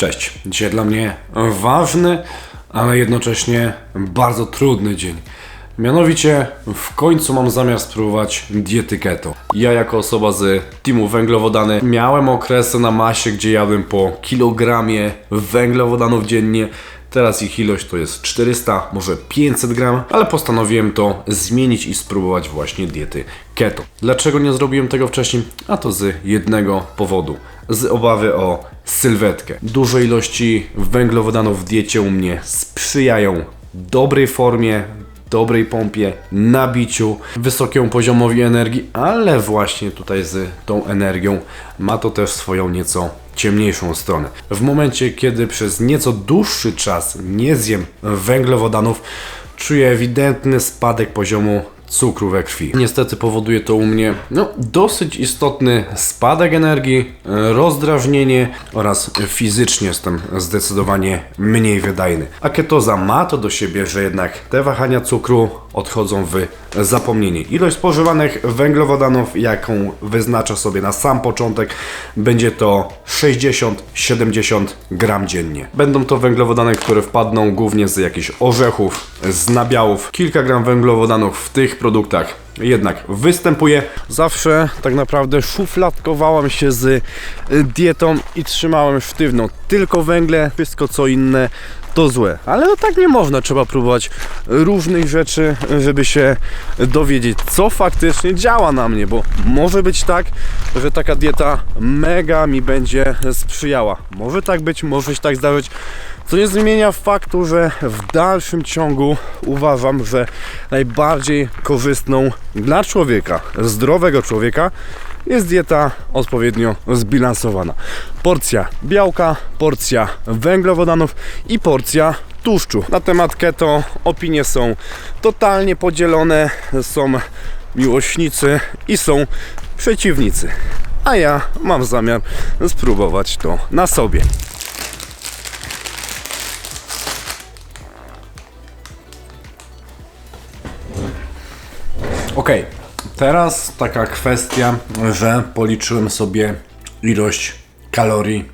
Cześć. Dzisiaj dla mnie ważny, ale jednocześnie bardzo trudny dzień. Mianowicie w końcu mam zamiar spróbować diety keto. Ja jako osoba z teamu węglowodany miałem okresy na masie, gdzie jadłem po kilogramie węglowodanów dziennie. Teraz ich ilość to jest 400, może 500 gram, ale postanowiłem to zmienić i spróbować właśnie diety keto. Dlaczego nie zrobiłem tego wcześniej? A to z jednego powodu. Z obawy o sylwetkę. Duże ilości węglowodanów w diecie u mnie sprzyjają dobrej formie, dobrej pompie, nabiciu, wysokiemu poziomowi energii, ale właśnie tutaj z tą energią ma to też swoją nieco ciemniejszą stronę. W momencie, kiedy przez nieco dłuższy czas nie zjem węglowodanów, czuję ewidentny spadek poziomu cukru we krwi. Niestety powoduje to u mnie no, dosyć istotny spadek energii, rozdrażnienie oraz fizycznie jestem zdecydowanie mniej wydajny. A ketoza ma to do siebie, że jednak te wahania cukru odchodzą w zapomnienie. Ilość spożywanych węglowodanów, jaką wyznacza sobie na sam początek, będzie to 60-70 gram dziennie. Będą to węglowodany, które wpadną głównie z jakichś orzechów, z nabiałów. Kilka gram węglowodanów w tych produktach jednak występuje. Zawsze tak naprawdę szufladkowałem się z dietą i trzymałem sztywno tylko węgle, wszystko co inne to złe. Ale no tak nie można, trzeba próbować różnych rzeczy, żeby się dowiedzieć, co faktycznie działa na mnie, bo może być tak, że taka dieta mega mi będzie sprzyjała. Może tak być, może się tak zdarzyć. Co nie zmienia faktu, że w dalszym ciągu uważam, że najbardziej korzystną dla człowieka, zdrowego człowieka, jest dieta odpowiednio zbilansowana. Porcja białka, porcja węglowodanów i porcja tłuszczu. Na temat keto opinie są totalnie podzielone, są miłośnicy i są przeciwnicy. A ja mam zamiar spróbować to na sobie. Okej, teraz taka kwestia, że policzyłem sobie ilość kalorii,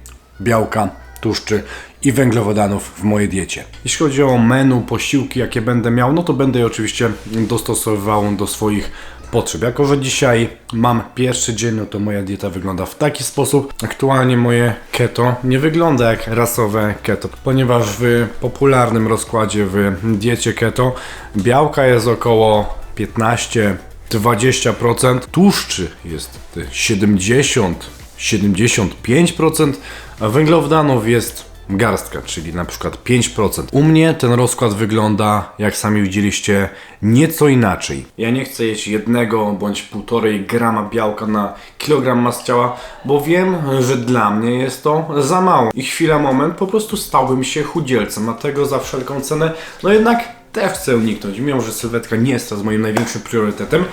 białka, tłuszczy i węglowodanów w mojej diecie. Jeśli chodzi o menu, posiłki, jakie będę miał, no to będę je oczywiście dostosowywał do swoich potrzeb. Jako, że dzisiaj mam pierwszy dzień, no to moja dieta wygląda w taki sposób. Aktualnie moje keto nie wygląda jak rasowe keto, ponieważ w popularnym rozkładzie w diecie keto białka jest około 15 20%, tłuszczy jest 70 75%, a węglowodanów jest garstka, czyli na przykład 5%. U mnie ten rozkład wygląda, jak sami widzieliście, nieco inaczej. Ja nie chcę jeść jednego bądź półtorej grama białka na kilogram mas ciała, bo wiem, że dla mnie jest to za mało. I chwila, moment, po prostu stałbym się chudzielcem, a tego za wszelką cenę, no jednak też chcę uniknąć. Mimo, że sylwetka nie jest to moim największym priorytetem,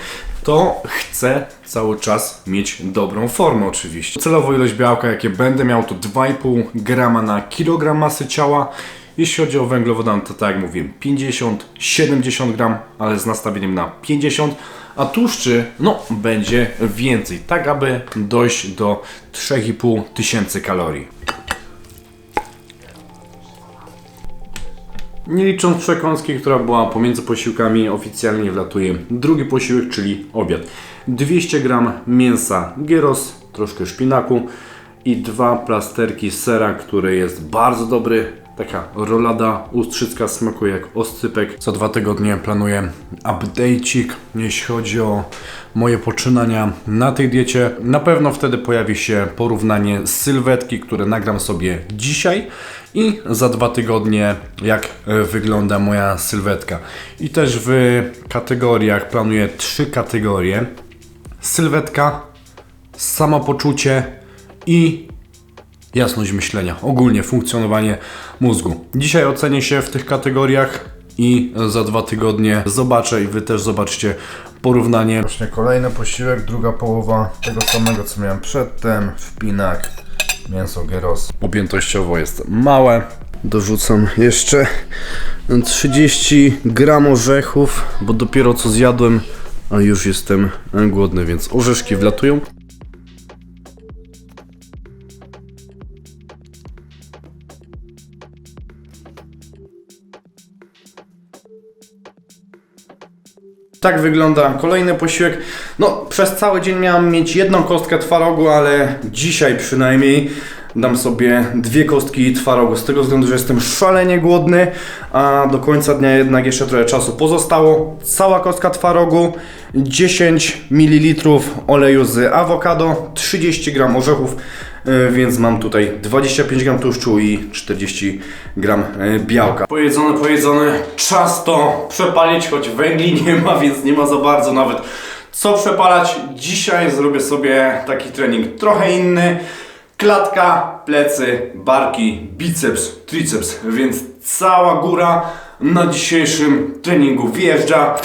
to chcę cały czas mieć dobrą formę oczywiście. Celowo ilość białka, jakie będę miał, to 2,5 grama na kilogram masy ciała. Jeśli chodzi o węglowodan, to tak jak mówiłem, 50-70 gram, ale z nastawieniem na 50 a tłuszczy, no, będzie więcej, tak aby dojść do 3,5 tysięcy kalorii. Nie licząc przekąski, która była pomiędzy posiłkami, oficjalnie wlatuje drugi posiłek, czyli obiad. 200 gram mięsa gyros, troszkę szpinaku i dwa plasterki sera, który jest bardzo dobry. Taka rolada ustrzycka smakuje jak oscypek. Co dwa tygodnie planuję update'ik, jeśli chodzi o moje poczynania na tej diecie. Na pewno wtedy pojawi się porównanie sylwetki, które nagram sobie dzisiaj i za dwa tygodnie jak e, wygląda moja sylwetka. I też w kategoriach planuję trzy kategorie. Sylwetka, samopoczucie i jasność myślenia, ogólnie funkcjonowanie mózgu. Dzisiaj ocenię się w tych kategoriach i za dwa tygodnie zobaczę i Wy też zobaczcie porównanie. Właśnie kolejny posiłek, druga połowa tego samego co miałem przedtem, szpinak, mięso gyros. Objętościowo jest małe. Dorzucam jeszcze 30 gram orzechów, bo dopiero co zjadłem, a już jestem głodny, więc orzeszki wlatują. Tak wygląda kolejny posiłek. No, przez cały dzień miałem mieć jedną kostkę twarogu, ale dzisiaj przynajmniej dam sobie dwie kostki twarogu. Z tego względu, że jestem szalenie głodny, a do końca dnia jednak jeszcze trochę czasu pozostało. Cała kostka twarogu, 10 ml oleju z awokado, 30 g orzechów, więc mam tutaj 25 g tłuszczu i 40 g e, białka. Pojedzone, pojedzone. Czas to przepalić, choć węgli nie ma, więc nie ma za bardzo nawet co przepalać. Dzisiaj zrobię sobie taki trening trochę inny. Klatka, plecy, barki, biceps, triceps, więc cała góra na dzisiejszym treningu wjeżdża.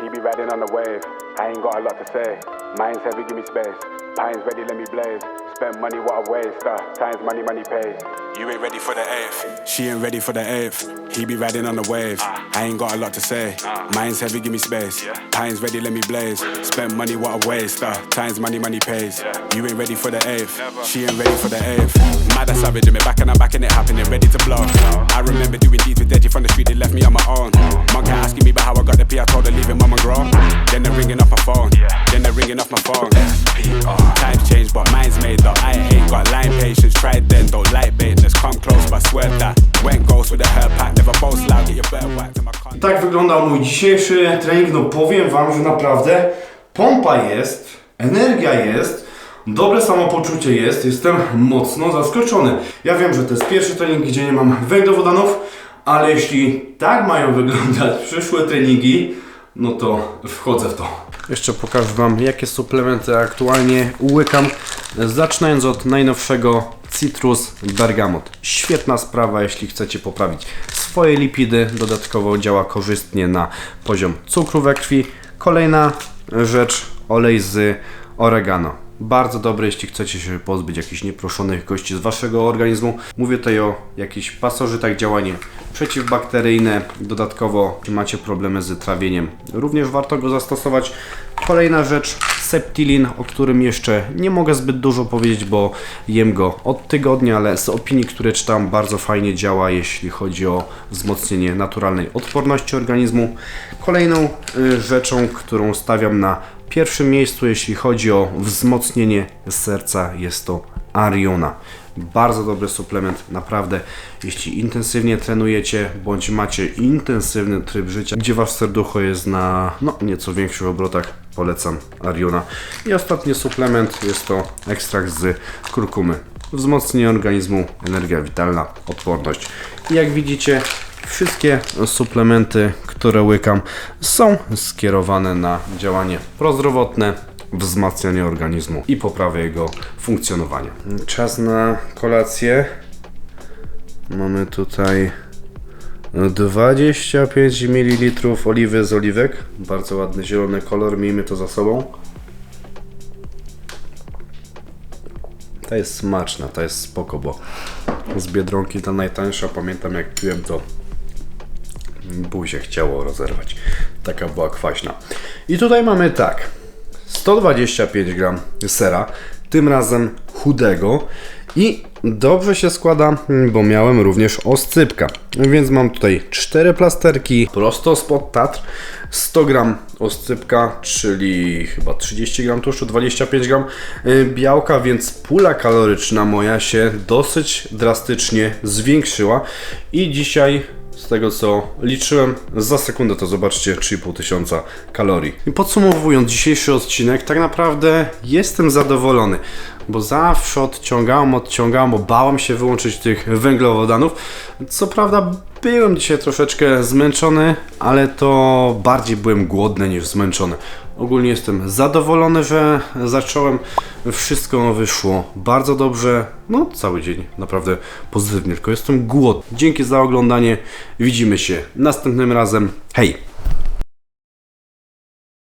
He be riding on the wave. I ain't got a lot to say. Mine's heavy, give me space. Pine's ready, let me blaze. Spend money, what a waste. Uh, time's money, money pays. You ain't ready for the eighth. She ain't ready for the eighth. He be riding on the wave. I ain't got a lot to say. Mine's heavy, give me space. Pine's ready, let me blaze. Spend money, what a waste. Uh, time's money, money pays. You ain't ready for the eighth. She ain't ready for the eighth. Mad as savage, in me back and I'm back and it happening, ready to blow. I remember doing deeds with Deji from the street, they left me on my own. Mom kept asking me about how I got the P, I told her leave it, mama grow. Then they're ringing off my phone. Then they're ringing off my phone. Times change, but mine's made up. I ain't got line patience, tried then, don't like baitness. Come close, but swear that. Went ghost with a hair pack, never boast loud, get your better whack to my con. Tak wyglądał mój dzisiejszy trening. No powiem Wam, że naprawdę pompa jest, energia jest, dobre samopoczucie jest. Jestem mocno zaskoczony. Ja wiem, że to jest pierwszy trening, gdzie nie mam węglowodanów, ale jeśli tak mają wyglądać przyszłe treningi, no to wchodzę w to. Jeszcze pokażę Wam, jakie suplementy aktualnie łykam. Zaczynając od najnowszego Citrus Bergamot. Świetna sprawa, jeśli chcecie poprawić swoje lipidy. Dodatkowo działa korzystnie na poziom cukru we krwi. Kolejna rzecz, olej z oregano. Bardzo dobry, jeśli chcecie się pozbyć jakichś nieproszonych gości z waszego organizmu. Mówię tutaj o jakichś pasożytach, działanie przeciwbakteryjne. Dodatkowo, jeśli macie problemy z trawieniem, również warto go zastosować. Kolejna rzecz, Septilin, o którym jeszcze nie mogę zbyt dużo powiedzieć, bo jem go od tygodnia, ale z opinii, które czytam, bardzo fajnie działa, jeśli chodzi o wzmocnienie naturalnej odporności organizmu. Kolejną y, rzeczą, którą stawiam na pierwszym miejscu, jeśli chodzi o wzmocnienie serca, jest to Ariona. Bardzo dobry suplement, naprawdę. Jeśli intensywnie trenujecie, bądź macie intensywny tryb życia, gdzie wasz serducho jest na no, nieco większych obrotach, polecam Ariona. I ostatni suplement jest to ekstrakt z kurkumy. Wzmocnienie organizmu, energia witalna, odporność. I jak widzicie, Wszystkie suplementy, które łykam, są skierowane na działanie prozdrowotne, wzmacnianie organizmu i poprawę jego funkcjonowania. Czas na kolację. Mamy tutaj 25 ml oliwy z oliwek. Bardzo ładny zielony kolor, miejmy to za sobą. Ta jest smaczna, ta jest spoko, bo z Biedronki ta najtańsza, pamiętam jak piłem to buzię chciało rozerwać. Taka była kwaśna. I tutaj mamy tak. 125 gram sera, tym razem chudego i dobrze się składa, bo miałem również oscypka. Więc mam tutaj 4 plasterki prosto spod Tatr, 100 gram oscypka, czyli chyba 30 gram tłuszczu, 25 gram y, białka, więc pula kaloryczna moja się dosyć drastycznie zwiększyła i dzisiaj z tego co liczyłem, za sekundę to zobaczcie 3,5 tysiąca kalorii. I podsumowując dzisiejszy odcinek, tak naprawdę jestem zadowolony, bo zawsze odciągałem, odciągałem, bo się wyłączyć tych węglowodanów. Co prawda byłem dzisiaj troszeczkę zmęczony, ale to bardziej byłem głodny niż zmęczony. Ogólnie jestem zadowolony, że zacząłem. Wszystko wyszło bardzo dobrze. No, cały dzień naprawdę pozytywnie, tylko jestem głodny. Dzięki za oglądanie. Widzimy się następnym razem. Hej!